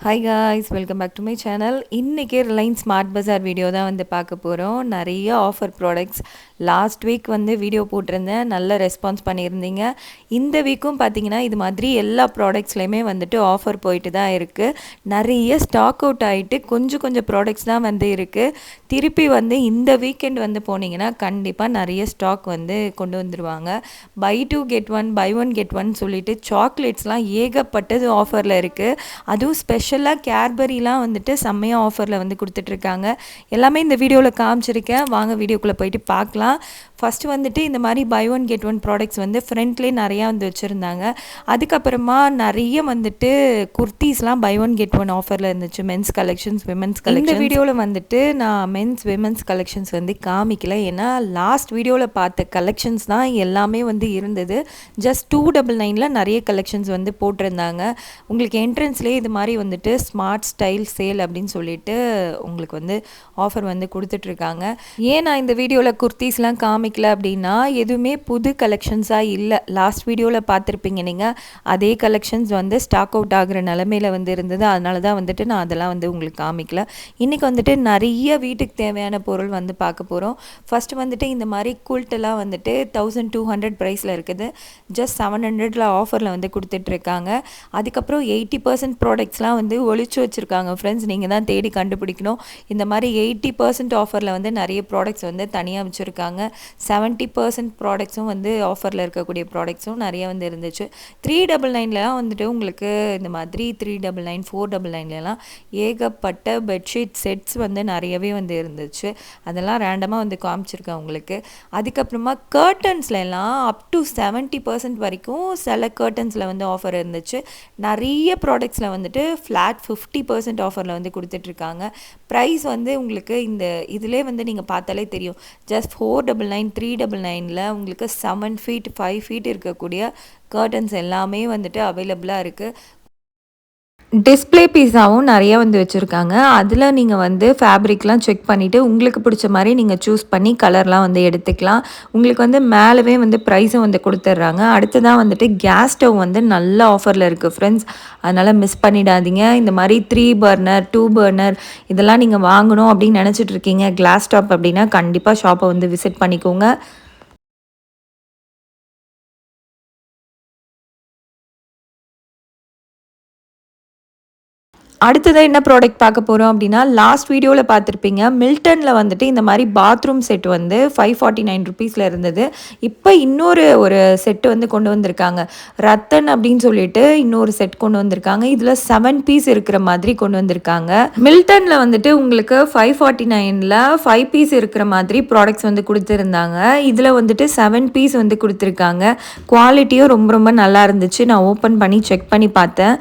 Hi guys welcome back to my channel இன்றைக்கி Reliance Smart பஜார் video தான் வந்து பார்க்க போகிறோம் நிறைய ஆஃபர் ப்ராடக்ட்ஸ் லாஸ்ட் வீக் வந்து வீடியோ போட்டிருந்தேன். நல்ல ரெஸ்பான்ஸ் பண்ணியிருந்தீங்க. இந்த வீக்கும் பார்த்தீங்கன்னா இது மாதிரி எல்லா ப்ராடக்ட்ஸ்லையுமே வந்துட்டு ஆஃபர் போயிட்டு தான் இருக்குது நிறைய ஸ்டாக் அவுட் ஆகிட்டு கொஞ்சம் கொஞ்சம் ப்ராடக்ட்ஸ் தான் வந்து இருக்குது திருப்பி வந்து இந்த வீக்கெண்ட் வந்து போனீங்கன்னா கண்டிப்பாக நிறைய ஸ்டாக் வந்து கொண்டு வந்துடுவாங்க buy two get one buy one get one சொல்லிட்டு சாக்லேட்ஸ்லாம் ஏகப்பட்டது ஆஃபரில் இருக்குது அதுவும் ஸ்பெஷல் ஸ்பெஷலாக கேட்பரிலாம் வந்துட்டு செம்மையாக ஆஃபரில் வந்து கொடுத்துட்ருக்காங்க. எல்லாமே இந்த வீடியோவில் காமிச்சிருக்கேன். வாங்க வீடியோக்குள்ளே போயிட்டு பார்க்கலாம். ஃபஸ்ட்டு வந்துட்டு இந்த மாதிரி buy one get one products வந்து ஃப்ரண்ட்லேயே நிறையா வந்து வச்சுருந்தாங்க. அதுக்கப்புறமா நிறைய வந்துட்டு குர்த்திஸ்லாம் பை ஒன் கெட் ஒன் ஆஃபரில் இருந்துச்சு. மென்ஸ் கலெக்ஷன்ஸ் விமென்ஸ் கலெக்ஷன் இந்த வீடியோவில் வந்துட்டு நான் மென்ஸ் விமென்ஸ் கலெக்ஷன்ஸ் வந்து காமிக்கல. ஏன்னா லாஸ்ட் வீடியோவில் பார்த்த கலெக்ஷன்ஸ் தான் எல்லாமே வந்து இருந்தது. ஜஸ்ட் டூ டபுள் நைனில் நிறைய கலெக்ஷன்ஸ் வந்து போட்டிருந்தாங்க. உங்களுக்கு என்ட்ரன்ஸ்லேயே இது மாதிரி வந்துட்டு ஸ்மார்ட் ஸ்டைல் சேல் அப்படின்னு சொல்லிட்டு உங்களுக்கு வந்து ஆஃபர் வந்து கொடுத்துட்ருக்காங்க. ஏன் நான் இந்த வீடியோவில் குர்த்திஸ்லாம் காமிக்கல அப்படின்னா எதுவுமே புது கலெக்ஷன்ஸாக இல்லை. லாஸ்ட் வீடியோவில் பார்த்துருப்பீங்க நீங்கள் அதே கலெக்ஷன்ஸ் வந்து ஸ்டாக் அவுட் ஆகிற நிலமையில வந்து இருந்தது. அதனால தான் வந்துட்டு நான் அதெல்லாம் வந்து உங்களுக்கு காமிக்கல. இன்றைக்கி வந்துட்டு நிறைய வீட்டுக்கு தேவையான பொருள் வந்து பார்க்க போகிறோம் ஃபஸ்ட்டு வந்துட்டு இந்த மாதிரி குல்ட்டெல்லாம் வந்துட்டு தௌசண்ட் டூ ஹண்ட்ரட் ப்ரைஸில் இருக்குது. ஜஸ்ட் செவன் ஹண்ட்ரடில் ஆஃபரில் வந்து கொடுத்துட்ருக்காங்க. அதுக்கப்புறம் எயிட்டி பர்சன்ட் ப்ராடக்ட்ஸ்லாம் வந்து வந்து ஒழிச்சு வச்சுருக்காங்க ஃப்ரெண்ட்ஸ் நீங்கள் தான் தேடி கண்டுபிடிக்கணும். இந்த மாதிரி எயிட்டி பர்சன்ட் ஆஃபரில் வந்து நிறைய ப்ராடக்ட்ஸ் வந்து தனியாக வச்சுருக்காங்க. செவன்ட்டி பர்சன்ட் ப்ராடக்ட்ஸும் வந்து ஆஃபரில் இருக்கக்கூடிய ப்ராடக்ட்ஸும் நிறைய வந்து இருந்துச்சு. த்ரீ டபுள் நைன்லலாம் வந்துட்டு உங்களுக்கு இந்த மாதிரி three double nine four double நைன்லலாம் ஏகப்பட்ட பெட்ஷீட் செட்ஸ் வந்து நிறையவே வந்து இருந்துச்சு. அதெல்லாம் ரேண்டமாக வந்து காமிச்சிருக்கேன் உங்களுக்கு. அதுக்கப்புறமா கர்டன்ஸ்லாம் அப் டு செவன்ட்டி பர்சன்ட் வரைக்கும் சில கர்டன்ஸில் வந்து ஆஃபர் இருந்துச்சு. நிறைய ப்ராடக்ட்ஸில் வந்துட்டு ஃப்ளாட் ஃபிஃப்டி பர்சன்ட் ஆஃபரில் வந்து கொடுத்துட்ருக்காங்க. ப்ரைஸ் வந்து உங்களுக்கு இந்த இதிலே வந்து நீங்கள் பார்த்தாலே தெரியும். Just four double nine three double நைனில் உங்களுக்கு செவன் ஃபீட் ஃபைவ் ஃபீட் இருக்கக்கூடிய கர்டன்ஸ் எல்லாமே வந்துட்டு அவைலபிளாக இருக்குது டிஸ்பிளே பீஸாவும் நிறைய வந்து வச்சுருக்காங்க. அதில் நீங்கள் வந்து ஃபேப்ரிக்லாம் செக் பண்ணிவிட்டு உங்களுக்கு பிடிச்ச மாதிரி நீங்கள் சூஸ் பண்ணி கலர்லாம் வந்து எடுத்துக்கலாம். உங்களுக்கு வந்து மேலவே வந்து ப்ரைஸும் வந்து கொடுத்துட்றாங்க. அடுத்ததான் வந்துட்டு கேஸ் ஸ்டவ் வந்து நல்ல ஆஃபரில் இருக்குது ஃப்ரெண்ட்ஸ் அதனால் மிஸ் பண்ணிடாதீங்க. இந்த மாதிரி த்ரீ பர்னர் டூ பர்னர் இதெல்லாம் நீங்கள் வாங்கணும் அப்படின்னு நினச்சிட்ருக்கீங்க கிளாஸ் டாப் அப்படின்னா கண்டிப்பாக ஷாப்பை வந்து விசிட் பண்ணிக்கோங்க. அடுத்ததாக என்ன ப்ராடக்ட் பார்க்க போகிறோம் அப்படின்னா லாஸ்ட் வீடியோவில் பார்த்துருப்பீங்க மில்டனில் வந்துட்டு இந்த மாதிரி பாத்ரூம் செட் வந்து ஃபைவ் ஃபார்ட்டி நைன் ருபீஸில் இருந்தது. இப்போ இன்னொரு ஒரு செட்டு வந்து கொண்டு வந்திருக்காங்க. ரத்தன் அப்படின்னு சொல்லிட்டு இன்னொரு செட் கொண்டு வந்திருக்காங்க. இதில் செவன் பீஸ் இருக்கிற மாதிரி கொண்டு வந்திருக்காங்க. மில்டனில் வந்துட்டு உங்களுக்கு ஃபைவ் ஃபார்ட்டி நைனில் ஃபைவ் பீஸ் இருக்கிற மாதிரி ப்ராடக்ட்ஸ் வந்து கொடுத்துருந்தாங்க. இதில் வந்துட்டு செவன் பீஸ் வந்து கொடுத்துருக்காங்க. குவாலிட்டியும் ரொம்ப ரொம்ப நல்லா இருந்துச்சு. நான் ஓப்பன் பண்ணி செக் பண்ணி பார்த்தேன்.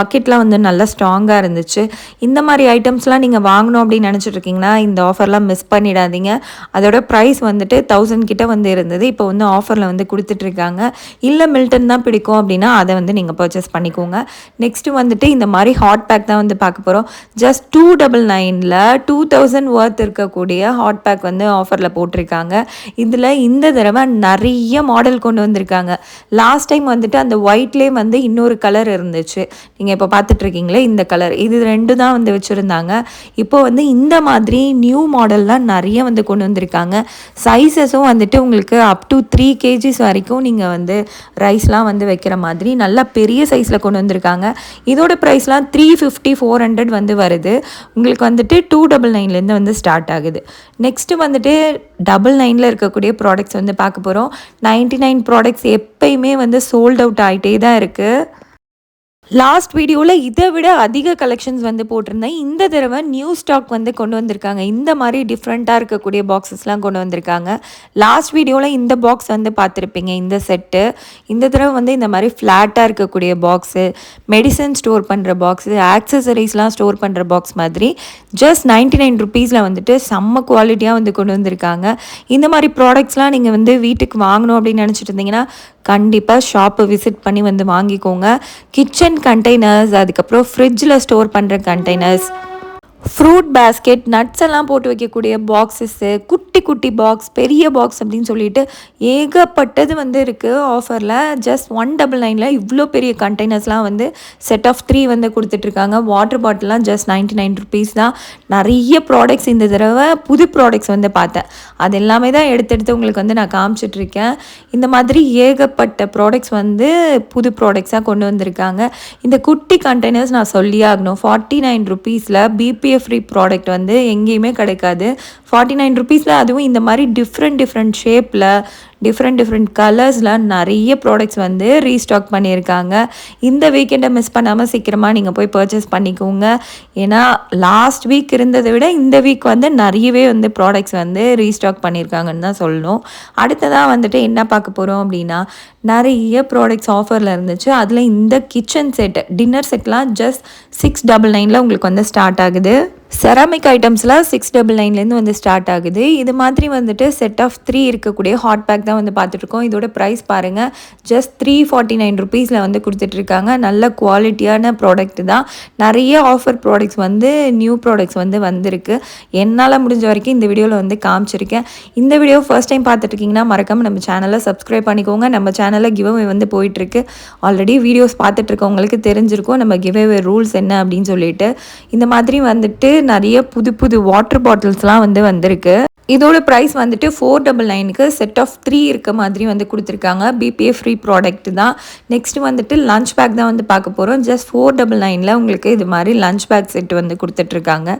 பக்கெட்லாம் வந்து நல்லா ஸ்ட்ராங்காக இருந்துச்சு. இந்த மாதிரி ஐட்டம்ஸ்லாம் நீங்கள் வாங்கணும் அப்படின்னு நினச்சிட்டு இருக்கீங்கன்னா இந்த ஆஃபர்லாம் மிஸ் பண்ணிடாதீங்க. அதோட ப்ரைஸ் வந்துட்டு தௌசண்ட் கிட்ட வந்து இருந்தது. இப்போ வந்து ஆஃபரில் வந்து கொடுத்துட்ருக்காங்க. இல்லை மில்டன் தான் பிடிக்கும் அப்படின்னா அதை வந்து நீங்கள் பர்ச்சேஸ் பண்ணிக்கோங்க. நெக்ஸ்ட்டு வந்துட்டு இந்த மாதிரி ஹாட் பேக் தான் வந்து பார்க்க போகிறோம் ஜஸ்ட் டூ டபுள் நைனில் டூ தௌசண்ட் ஒர்த் இருக்கக்கூடிய ஹாட் பேக் வந்து ஆஃபரில் போட்டிருக்காங்க. இதில் இந்த தடவை நிறைய மாடல் கொண்டு வந்திருக்காங்க. லாஸ்ட் டைம் வந்துட்டு அந்த ஒயிட்லேயே வந்து இன்னொரு கலர் இருந்துச்சு. நீங்கள் இப்போ பார்த்துட்ருக்கீங்களே இந்த கலர் இது ரெண்டு தான் வந்து வச்சுருந்தாங்க. இப்போ வந்து இந்த மாதிரி நியூ மாடல்லாம் நிறைய வந்து கொண்டு வந்திருக்காங்க. சைஸஸும் வந்துட்டு உங்களுக்கு அப் டு த்ரீ கேஜிஸ் வரைக்கும் நீங்கள் வந்து ரைஸ்லாம் வந்து வைக்கிற மாதிரி நல்லா பெரிய சைஸில் கொண்டு வந்திருக்காங்க. இதோட ப்ரைஸ்லாம் த்ரீ ஃபிஃப்டி ஃபோர் ஹண்ட்ரட் வந்து வருது. உங்களுக்கு வந்துட்டு டூ டபுள் நைன்லேருந்து வந்து ஸ்டார்ட் ஆகுது. நெக்ஸ்ட்டு வந்துட்டு டபுள் நைனில் இருக்கக்கூடிய ப்ராடக்ட்ஸ் வந்து பார்க்க போகிறோம் நைன்ட்டி நைன் ப்ராடக்ட்ஸ் எப்பயுமே வந்து சோல்ட் அவுட் ஆகிட்டே தான் இருக்குது லாஸ்ட் வீடியோவில் இதை விட அதிக கலெக்ஷன்ஸ் வந்து போட்டிருந்தேன். இந்த தடவை நியூ ஸ்டாக் வந்து கொண்டு வந்திருக்காங்க. இந்த மாதிரி டிஃப்ரெண்ட்டாக இருக்கக்கூடிய பாக்ஸஸ்லாம் கொண்டு வந்திருக்காங்க. லாஸ்ட் வீடியோவில் இந்த பாக்ஸ் வந்து பார்த்துருப்பீங்க. இந்த செட்டு இந்த தடவை வந்து இந்த மாதிரி ஃப்ளாட்டாக இருக்கக்கூடிய பாக்ஸு மெடிசன் ஸ்டோர் பண்ணுற பாக்ஸு ஆக்சசரிஸ்லாம் ஸ்டோர் பண்ணுற பாக்ஸ் மாதிரி ஜஸ்ட் நைன்டி நைன் ருபீஸில் வந்துட்டு செம்ம குவாலிட்டியாக வந்து கொண்டு வந்திருக்காங்க. இந்த மாதிரி ப்ராடக்ட்ஸ்லாம் நீங்கள் வந்து வீட்டுக்கு வாங்கணும் அப்படின்னு நினச்சிட்டு இருந்தீங்கன்னா கண்டிப்பாக ஷாப்பு விசிட் பண்ணி வந்து வாங்கிக்கோங்க. கிச்சன் கண்டெய்னர்ஸ் அதுக்கப்புறம் ஃப்ரிட்ஜில் ஸ்டோர் பண்ணுற கண்டெய்னர்ஸ் ஃப்ரூட் பேஸ்கெட் நட்ஸ் எல்லாம் போட்டு வைக்கக்கூடிய பாக்ஸஸ்ஸு குட்டி குட்டி பாக்ஸ் பெரிய பாக்ஸ் அப்படின்னு சொல்லிட்டு ஏகப்பட்டது வந்து இருக்குது ஆஃபரில் ஜஸ்ட் ஒன் டபுள் நைனில் இவ்வளோ பெரிய கண்டெய்னர்ஸ்லாம் வந்து செட் ஆஃப் த்ரீ வந்து கொடுத்துட்ருக்காங்க வாட்டர் பாட்டிலாம் ஜஸ்ட் நைன்ட்டி நைன் ருபீஸ் தான். நிறைய ப்ராடக்ட்ஸ் இந்த தடவை புது ப்ராடக்ட்ஸ் வந்து பார்த்தேன். அது எல்லாமே தான் எடுத்தெடுத்து உங்களுக்கு வந்து நான் காமிச்சிட்ருக்கேன் இந்த மாதிரி ஏகப்பட்ட ப்ராடக்ட்ஸ் வந்து புது ப்ராடக்ட்ஸாக கொண்டு வந்திருக்காங்க. இந்த குட்டி கண்டெய்னர்ஸ் நான் சொல்லியே ஆகணும். ஃபார்ட்டி நைன் ருபீஸில் பிபிஎஃப் ஃப்ரீ ப்ராடக்ட் வந்து எங்கேயுமே கிடைக்காது. ஃபார்ட்டி நைன் ருபீஸில் அதுவும் இந்த மாதிரி டிஃப்ரெண்ட் டிஃப்ரெண்ட் ஷேப்பில் டிஃப்ரெண்ட் டிஃப்ரெண்ட் கலர்ஸில் நிறைய ப்ராடக்ட்ஸ் வந்து ரீஸ்டாக் பண்ணியிருக்காங்க. இந்த வீக்கெண்டை மிஸ் பண்ணாமல் சீக்கிரமாக நீங்கள் போய் பர்ச்சேஸ் பண்ணிக்கோங்க. ஏன்னா லாஸ்ட் வீக் இருந்ததை விட இந்த வீக் வந்து நிறையவே வந்து ப்ராடக்ட்ஸ் வந்து ரீஸ்டாக் பண்ணியிருக்காங்கன்னு தான் சொல்லணும். அடுத்ததாக வந்துட்டு என்ன பார்க்க போகிறோம் அப்படின்னா நிறைய ப்ராடக்ட்ஸ் ஆஃபரில் இருந்துச்சு. அதில் இந்த கிச்சன் செட் டின்னர் செட்லாம் ஜஸ்ட் சிக்ஸ் டபுள் நைனில் உங்களுக்கு வந்து ஸ்டார்ட் ஆகுது. செராமிக் ஐட்டம்ஸ்லாம் சிக்ஸ் டபுள் நைன்லேருந்து வந்து ஸ்டார்ட் ஆகுது. இது மாதிரி வந்துட்டு செட் ஆஃப் த்ரீ இருக்கக்கூடிய ஹாட் பேக் தான் வந்து பார்த்துட்ருக்கோம் இதோட ப்ரைஸ் பாருங்கள் ஜஸ்ட் த்ரீ ஃபார்ட்டி நைன் ருபீஸில் வந்து கொடுத்துட்ருக்காங்க நல்ல குவாலிட்டியான ப்ராடக்ட் தான். நிறைய ஆஃபர் ப்ராடக்ட்ஸ் வந்து நியூ ப்ராடக்ட்ஸ் வந்து வந்திருக்கு. என்னால் முடிஞ்ச வரைக்கும் இந்த வீடியோவில் வந்து காமிச்சிருக்கேன். இந்த வீடியோ ஃபர்ஸ்ட் டைம் பார்த்துட்ருக்கீங்கன்னா மறக்காமல் நம்ம சேனலை சப்ஸ்கிரைப் பண்ணிக்கோங்க. நம்ம சேனலில் கிவ்அவே வந்து போயிட்டுருக்கு ஆல்ரெடி வீடியோஸ் பார்த்துட்ருக்கவங்களுக்கு தெரிஞ்சிருக்கும். நம்ம கிவ்அவே ரூல்ஸ் என்ன அப்படின்னு சொல்லிட்டு. இந்த மாதிரி வந்துட்டு நிறைய புது புது வாட்டர் பாட்டில்ஸ்லாம் வந்து வந்திருக்கு. இதோட ப்ரைஸ் வந்துட்டு ஃபோர் டபுள் நைனுக்கு செட் ஆஃப் த்ரீ இருக்க மாதிரி வந்து கொடுத்துருக்காங்க. பிபிஏ ஃப்ரீ ப்ராடக்ட் தான். நெக்ஸ்ட் வந்துட்டு லஞ்ச் பேக் தான் வந்து பார்க்க போகிறோம் ஜஸ்ட் ஃபோர் டபுள் நைனில் உங்களுக்கு இது மாதிரி லஞ்ச் பேக் செட் வந்து கொடுத்துட்ருக்காங்க.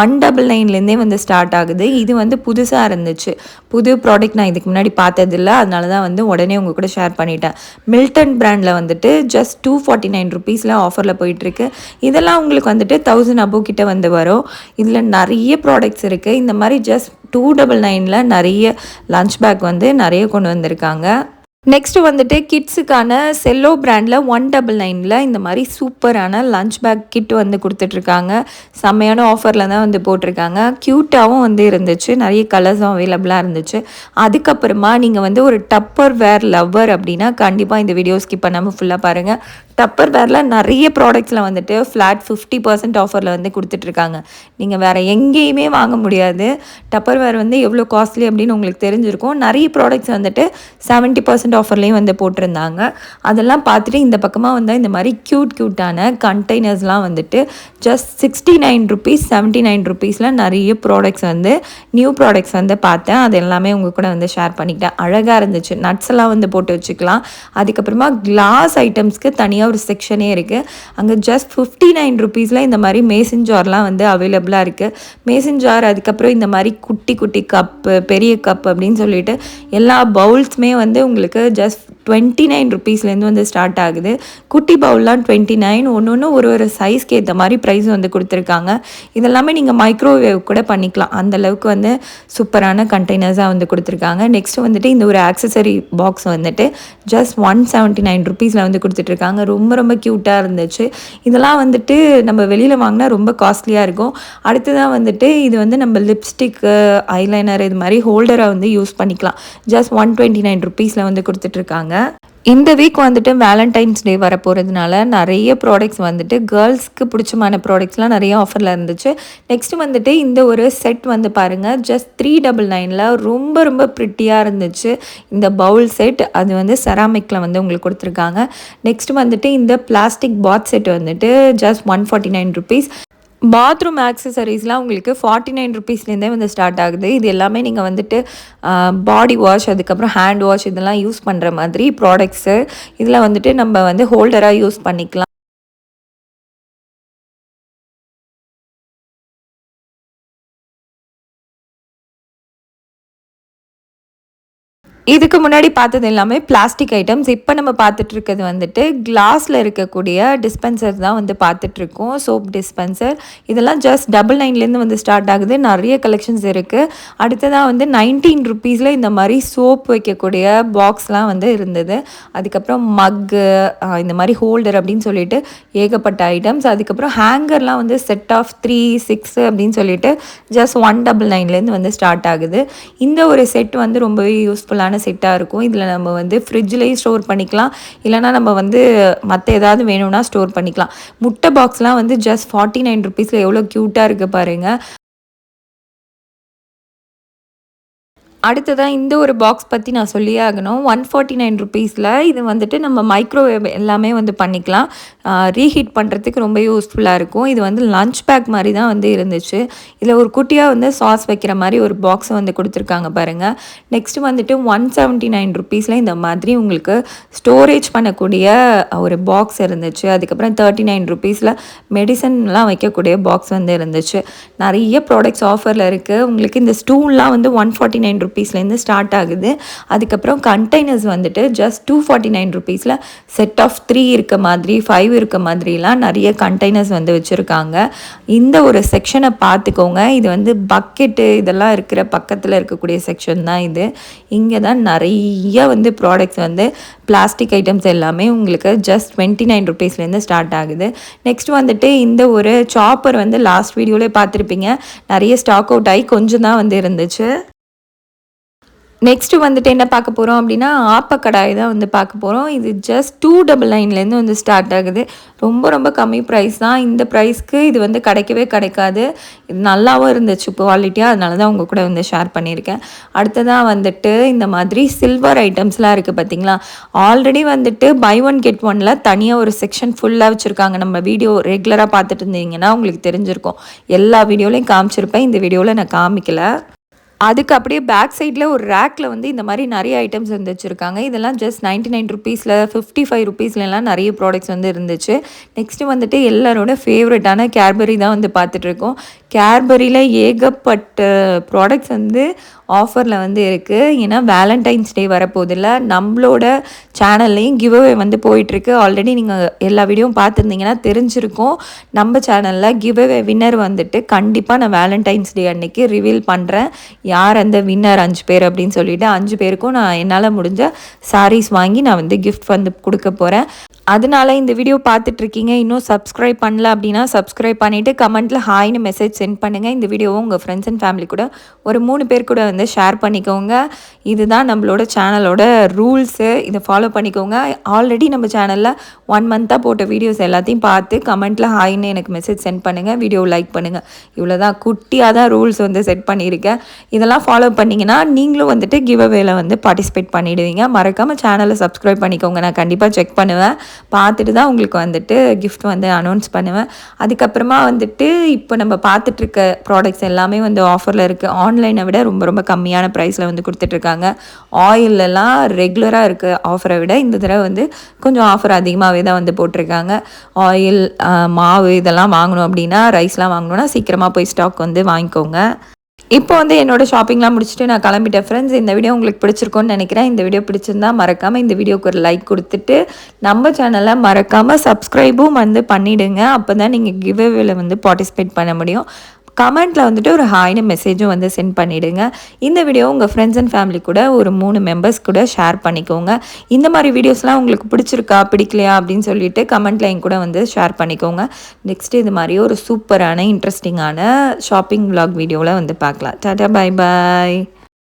ஒன் டபுள் நைன்லேருந்தே வந்து ஸ்டார்ட் ஆகுது. இது வந்து புதுசாக இருந்துச்சு. புது ப்ராடக்ட் நான் இதுக்கு முன்னாடி பார்த்ததில்ல. அதனால தான் வந்து உடனே உங்கள் கூட ஷேர் பண்ணிட்டேன். மில்டன் ப்ராண்டில் வந்துட்டு ஜஸ்ட் டூ ஃபார்ட்டி நைன் ருபீஸில் ஆஃபரில் போயிட்டுருக்கு இதெல்லாம் உங்களுக்கு வந்துட்டு தௌசண்ட் அபோ கிட்ட வந்து வரும். இதில் நிறைய ப்ராடக்ட்ஸ் இருக்குது இந்த மாதிரி ஜஸ்ட் டூ டபுள் நைனில் நிறைய லஞ்ச் பேக் வந்து நிறைய கொண்டு வந்திருக்காங்க. நெக்ஸ்ட் வந்துட்டு கிட்ஸுக்கான செல்லோ பிராண்டில் ஒன் டபுள் நைனில் இந்த மாதிரி சூப்பரான லஞ்ச் பேக் கிட் வந்து கொடுத்துட்ருக்காங்க. செம்மையான ஆஃபரில் தான் வந்து போட்டிருக்காங்க. க்யூட்டாகவும் வந்து இருந்துச்சு. நிறைய கலர்ஸும் அவைலபிளாக இருந்துச்சு. அதுக்கப்புறமா நீங்கள் வந்து ஒரு டப்பர் வேர் லவ்வர் அப்படின்னா கண்டிப்பாக இந்த வீடியோ ஸ்கிப் பண்ணாமல் ஃபுல்லாக பாருங்கள் டப்பர் வேரில் நிறைய ப்ராடக்ட்ஸில் வந்துட்டு ஃப்ளாட் ஃபிஃப்டி பர்சன்ட் ஆஃபரில் வந்து கொடுத்துட்ருக்காங்க. நீங்கள் வேறு எங்கேயுமே வாங்க முடியாது. டப்பர் வேர் வந்து எவ்வளோ காஸ்ட்லி அப்படின்னு உங்களுக்கு தெரிஞ்சிருக்கும். நிறைய ப்ராடக்ட்ஸ் வந்துட்டு செவன்ட்டி பர்சன்ட் ஆஃபர்லேயும் வந்து போட்டிருந்தாங்க. அதெல்லாம் பார்த்துட்டு இந்த பக்கமாக வந்து இந்த மாதிரி க்யூட் க்யூட்டான கண்டெய்னர்ஸ்லாம் வந்துட்டு just sixty nine rupees seventy nine ருபீஸில் நிறைய ப்ராடக்ட்ஸ் வந்து நியூ ப்ராடக்ட்ஸ் வந்து பார்த்தேன். அது எல்லாமே உங்கள் கூட வந்து ஷேர் பண்ணிக்கிட்டேன். அழகாக இருந்துச்சு. நட்ஸ் எல்லாம் வந்து போட்டு வச்சுக்கலாம். அதுக்கப்புறமா கிளாஸ் ஐட்டம்ஸ்க்கு தனியாக தனியாக ஒரு செக்ஷனே இருக்குது அங்கே ஜஸ்ட் ஃபிஃப்டி நைன் ருபீஸில் இந்த மாதிரி மேசன் ஜார்லாம் வந்து அவைலபிளாக இருக்குது மேசன் ஜார் அதுக்கப்புறம் இந்த மாதிரி குட்டி குட்டி கப்பு பெரிய கப் அப்படின்னு சொல்லிட்டு எல்லா பவுல்ஸுமே வந்து உங்களுக்கு ஜஸ்ட் டுவெண்ட்டி நைன் ருபீஸ்லேருந்து வந்து ஸ்டார்ட் ஆகுது. குட்டி பவுல்லாம் டுவெண்ட்டி நைன் ஒன்று ஒன்று ஒரு ஒரு சைஸ்க்கு ஏற்ற மாதிரி ப்ரைஸ் வந்து கொடுத்துருக்காங்க. இதெல்லாமே நீங்கள் மைக்ரோவேவ் கூட பண்ணிக்கலாம். அந்தளவுக்கு வந்து சூப்பரான கண்டெய்னர்ஸாக வந்து கொடுத்துருக்காங்க. நெக்ஸ்ட் வந்துட்டு இந்த ஒரு ஆக்சசரி பாக்ஸ் வந்துட்டு ஜஸ்ட் ஒன் செவன்ட்டி நைன் ருபீஸில் வந்து கொடுத்துட்ருக்காங்க ரொம்ப ரொம்ப க்யூட்டாக இருந்துச்சு. இதெல்லாம் வந்துட்டு நம்ம வெளியில் வாங்கினா ரொம்ப காஸ்ட்லியாக இருக்கும். அடுத்ததான் வந்துட்டு இது வந்து நம்ம லிப்ஸ்டிக்கு ஐலைனர் இது மாதிரி ஹோல்டரை வந்து யூஸ் பண்ணிக்கலாம். ஜஸ்ட் ஒன் டுவெண்ட்டி நைன் ருபீஸில் வந்து கொடுத்துட்ருக்காங்க இந்த வீக் வந்துட்டு வேலண்டைன்ஸ் டே வர போகிறதுனால நிறைய ப்ராடக்ட்ஸ் வந்துட்டு கேர்ள்ஸ்க்கு பிடிச்சமான ப்ராடக்ட்ஸ்லாம் நிறைய ஆஃபரில் இருந்துச்சு. நெக்ஸ்ட் வந்துட்டு இந்த ஒரு செட் வந்து பாருங்கள் ஜஸ்ட் த்ரீ டபுள் நைனில் ரொம்ப ரொம்ப ப்ரிட்டியாக இருந்துச்சு. இந்த பவுல் செட் அது வந்து செராமிக்கில் வந்து உங்களுக்கு கொடுத்துருக்காங்க. நெக்ஸ்ட் வந்துட்டு இந்த பிளாஸ்டிக் பாத் செட் வந்துட்டு just one forty nine rupees bathroom ஆக்சசரிஸ்லாம் உங்களுக்கு ஃபார்ட்டி நைன் ருபீஸ்லேருந்தே வந்து ஸ்டார்ட் ஆகுது. இது எல்லாமே நீங்கள் வந்துட்டு பாடி வாஷ் அதுக்கப்புறம் ஹேண்ட் வாஷ் இதெல்லாம் யூஸ் பண்ணுற மாதிரி ப்ராடக்ட்ஸு இதில் வந்துட்டு நம்ம வந்து ஹோல்டராக யூஸ் பண்ணிக்கலாம். இதுக்கு முன்னாடி பார்த்தது எல்லாமே பிளாஸ்டிக் ஐட்டம்ஸ் இப்போ நம்ம பார்த்துட்டு இருக்கிறது வந்துட்டு கிளாஸில் இருக்கக்கூடிய டிஸ்பென்சர் தான் வந்து பார்த்துட்ருக்கோம் சோப் டிஸ்பென்சர் இதெல்லாம் ஜஸ்ட் டபுள் நைன்லேருந்து வந்து ஸ்டார்ட் ஆகுது. நிறைய கலெக்ஷன்ஸ் இருக்குது அடுத்ததாக வந்து நைன்டீன் ருப்பீஸில் இந்த மாதிரி சோப் வைக்கக்கூடிய பாக்ஸ்லாம் வந்து இருந்தது. அதுக்கப்புறம் மக்கு இந்த மாதிரி ஹோல்டர் அப்படின்னு சொல்லிட்டு ஏகப்பட்ட ஐட்டம்ஸ் அதுக்கப்புறம் ஹேங்கர்லாம் வந்து செட் ஆஃப் த்ரீ சிக்ஸ் அப்படின்னு சொல்லிட்டு ஜஸ்ட் ஒன் டபுள் நைன்லேருந்து வந்து ஸ்டார்ட் ஆகுது. இந்த ஒரு செட் வந்து ரொம்பவே யூஸ்ஃபுல்லான பர்ஃபெக்டான செட்டாக இருக்கும். இதில் நம்ம வந்து ஃப்ரிட்ஜ்லேயும் ஸ்டோர் பண்ணிக்கலாம். இல்லைனா நம்ம வந்து மற்ற ஏதாவது வேணும்னா ஸ்டோர் பண்ணிக்கலாம். முட்டை பாக்ஸ்லாம் வந்து ஜஸ்ட் ஃபார்ட்டி நைன் ருபீஸில் எவ்வளோ க்யூட்டாக இருக்குது பாருங்கள் அடுத்ததாக இந்த ஒரு பாக்ஸ் பற்றி நான் சொல்லியே ஆகணும். ஒன் ஃபார்ட்டி நைன் ருபீஸில் இது வந்துட்டு நம்ம மைக்ரோவேவ் எல்லாமே வந்து பண்ணிக்கலாம். ரீஹீட் பண்ணுறதுக்கு ரொம்ப யூஸ்ஃபுல்லாக இருக்கும். இது வந்து லஞ்ச் பேக் மாதிரி தான் வந்து இருந்துச்சு. இதில் ஒரு குட்டியாக வந்து சாஸ் வைக்கிற மாதிரி ஒரு பாக்ஸை வந்து கொடுத்துருக்காங்க பாருங்கள் நெக்ஸ்ட் வந்துட்டு ஒன் செவன்ட்டி நைன் ருபீஸில் இந்த மாதிரி உங்களுக்கு ஸ்டோரேஜ் பண்ணக்கூடிய ஒரு பாக்ஸ் இருந்துச்சு. அதுக்கப்புறம் தேர்ட்டி நைன் ருபீஸில் மெடிசன்லாம் வைக்கக்கூடிய பாக்ஸ் வந்து இருந்துச்சு. நிறைய ப்ராடக்ட்ஸ் ஆஃபரில் இருக்குது உங்களுக்கு இந்த ஸ்டூல்லாம் வந்து ஒன் ஃபார்ட்டி நைன் ருபீஸ்லேருந்து ஸ்டார்ட் ஆகுது. அதுக்கப்புறம் கண்டெய்னர்ஸ் வந்துட்டு ஜஸ்ட் டூ ஃபார்ட்டி நைன் ருபீஸில் செட் ஆஃப் த்ரீ இருக்க மாதிரி ஃபைவ் இருக்க மாதிரிலாம் நிறைய கண்டெய்னர்ஸ் வந்து வச்சுருக்காங்க. இந்த ஒரு செக்ஷனை பார்த்துக்கோங்க. இது வந்து பக்கெட்டு இதெல்லாம் இருக்கிற பக்கத்தில் இருக்கக்கூடிய செக்ஷன் தான் இது. இங்கே தான் நிறைய வந்து ப்ராடக்ட்ஸ் வந்து பிளாஸ்டிக் ஐட்டம்ஸ் எல்லாமே உங்களுக்கு ஜஸ்ட் டுவெண்ட்டி நைன் ருபீஸ்லேருந்து ஸ்டார்ட் ஆகுது. நெக்ஸ்ட் வந்துட்டு இந்த ஒரு சாப்பர் வந்து லாஸ்ட் வீடியோவிலே பார்த்துருப்பீங்க. நிறைய ஸ்டாக் அவுட் ஆகி கொஞ்சம் தான் வந்து இருந்துச்சு. நெக்ஸ்ட்டு வந்துட்டு என்ன பார்க்க போகிறோம் அப்படின்னா ஆப்பக்கடாய் தான் வந்து பார்க்க போகிறோம் இது ஜஸ்ட் டூ டபுள் நைன்லேருந்து வந்து ஸ்டார்ட் ஆகுது. ரொம்ப ரொம்ப கம்மி ப்ரைஸ் தான். இந்த ப்ரைஸ்க்கு இது வந்து கிடைக்கவே கிடைக்காது. இது நல்லாவும் இருந்துச்சு குவாலிட்டியாக அதனால தான் உங்கள் கூட வந்து ஷேர் பண்ணியிருக்கேன். அடுத்ததாக வந்துட்டு இந்த மாதிரி சில்வர் ஐட்டம்ஸ்லாம் இருக்குது பார்த்தீங்களா ஆல்ரெடி வந்துட்டு பை ஒன் கெட் ஒனில் தனியாக ஒரு செக்ஷன் ஃபுல்லாக வச்சுருக்காங்க. நம்ம வீடியோ ரெகுலராக பார்த்துட்டு இருந்தீங்கன்னா உங்களுக்கு தெரிஞ்சிருக்கும். எல்லா வீடியோலையும் காமிச்சிருப்பேன். இந்த வீடியோவில் நான் காமிக்கலை. அதுக்கு அப்படியே பேக் சைடில் ஒரு ரேக்கில் வந்து இந்த மாதிரி நிறைய ஐட்டம்ஸ் வந்து வச்சுருக்காங்க இதெல்லாம் ஜஸ்ட் நைன்ட்டி நைன் ருபீஸில் ஃபிஃப்டி ஃபைவ் ருபீஸ்லாம் நிறைய ப்ராடக்ட்ஸ் வந்து இருந்துச்சு. நெக்ஸ்ட்டு வந்துட்டு எல்லாரோட ஃபேவரட்டான கேர்பரி தான் வந்து பார்த்துட்ருக்கோம். கேர்பரியில் ஏகப்பட்ட ப்ராடக்ட்ஸ் வந்து ஆஃபரில் வந்து இருக்குது ஏன்னா வேலண்டைன்ஸ் டே வரப்போதில்ல நம்மளோட சேனல்லையும் கிவ்அவே வந்து போயிட்டுருக்கு ஆல்ரெடி நீங்கள் எல்லா வீடியோவும் பார்த்துருந்தீங்கன்னா தெரிஞ்சிருக்கும். நம்ம சேனலில் கிவ்அவே வின்னர் வந்துட்டு கண்டிப்பாக நான் வேலண்டைன்ஸ் டே அன்னைக்கு ரிவீல் பண்ணுறேன் யார் அந்த வின்னர் அஞ்சு பேர் அப்படின்னு சொல்லிட்டு அஞ்சு பேருக்கும் நான் என்னால் முடிஞ்ச சாரீஸ் வாங்கி நான் வந்து கிஃப்ட் வந்து கொடுக்க போகிறேன் அதனால இந்த வீடியோ பார்த்துட்ருக்கீங்க இன்னும் சப்ஸ்கிரைப் பண்ணல அப்படின்னா சப்ஸ்கிரைப் பண்ணிவிட்டு கமெண்ட்டில் ஹாய்னு மெசேஜ் சென்ட் பண்ணுங்கள் இந்த வீடியோவும் உங்கள் ஃப்ரெண்ட்ஸ் அண்ட் ஃபேமிலி கூட ஒரு மூணு பேர் கூட வந்து ஷேர் பண்ணிக்கோங்க. இதுதான் நம்மளோட சேனலோட ரூல்ஸு இதை ஃபாலோ பண்ணிக்கோங்க. ஆல்ரெடி நம்ம சேனலில் ஒன் மந்த்தாக போட்ட வீடியோஸ் எல்லாத்தையும் பார்த்து கமெண்ட்டில் ஹாய்னு எனக்கு மெசேஜ் சென்ட் பண்ணுங்கள் வீடியோ லைக் பண்ணுங்கள் இவ்வளோ தான் குட்டியாக தான் ரூல்ஸ் வந்து செட் பண்ணியிருக்கேன். இதெல்லாம் ஃபாலோ பண்ணிங்கன்னா நீங்களும் வந்துட்டு கிவ் அவேல வந்து பார்ட்டிசிபேட் பண்ணிவிடுவீங்க மறக்காமல் சேனலை சப்ஸ்கிரைப் பண்ணிக்கோங்க. நான் கண்டிப்பாக செக் பண்ணுவேன். பார்த்துட்டு தான் உங்களுக்கு வந்துட்டு கிஃப்ட் வந்து அனௌன்ஸ் பண்ணுவேன். அதுக்கப்புறமா வந்துட்டு இப்போ நம்ம பார்த்துட்ருக்க ப்ராடக்ட்ஸ் எல்லாமே வந்து ஆஃபரில் இருக்குது ஆன்லைனை விட ரொம்ப ரொம்ப கம்மியான ப்ரைஸில் வந்து கொடுத்துட்ருக்காங்க. ஆயிலெலாம் ரெகுலராக இருக்குது ஆஃபரை விட இந்த தடவை வந்து கொஞ்சம் ஆஃபர் அதிகமாகவே தான் வந்து போட்டிருக்காங்க. ஆயில் மாவு இதெல்லாம் வாங்கணும் அப்படின்னா ரைஸ்லாம் வாங்கணுன்னா சீக்கிரமாக போய் ஸ்டாக் வந்து வாங்கிக்கோங்க. இப்போ வந்து என்னோடய ஷாப்பிங்லாம் முடிச்சுட்டு நான் கிளம்பிட்டேன். ஃப்ரெண்ட்ஸ் இந்த வீடியோ உங்களுக்கு பிடிச்சிருக்கோன்னு நினைக்கிறேன். இந்த வீடியோ பிடிச்சிருந்தா மறக்காமல் இந்த வீடியோக்கு ஒரு லைக் கொடுத்துட்டு நம்ம சேனலை மறக்காமல் சப்ஸ்கிரைபும் வந்து பண்ணிவிடுங்க அப்போ தான் நீங்கள் கிவ்அவேல வந்து பார்ட்டிசிபேட் பண்ண முடியும். கமெண்ட்டில் வந்துட்டு ஒரு ஹாய்னு மெசேஜும் வந்து சென்ட் பண்ணிவிடுங்க இந்த வீடியோ உங்கள் ஃப்ரெண்ட்ஸ் அண்ட் ஃபேமிலி கூட ஒரு மூணு மெம்பர்ஸ் கூட ஷேர் பண்ணிக்கோங்க. இந்த மாதிரி வீடியோஸ்லாம் உங்களுக்கு பிடிச்சிருக்கா பிடிக்கலையா அப்படின்னு சொல்லிட்டு கமெண்ட்டில் என் கூட வந்து ஷேர் பண்ணிக்கோங்க. நெக்ஸ்ட் இது மாதிரி ஒரு சூப்பரான இன்ட்ரெஸ்டிங்கான ஷாப்பிங் விலாக் வீடியோவில் வந்து பார்க்கலாம். Tata bye bye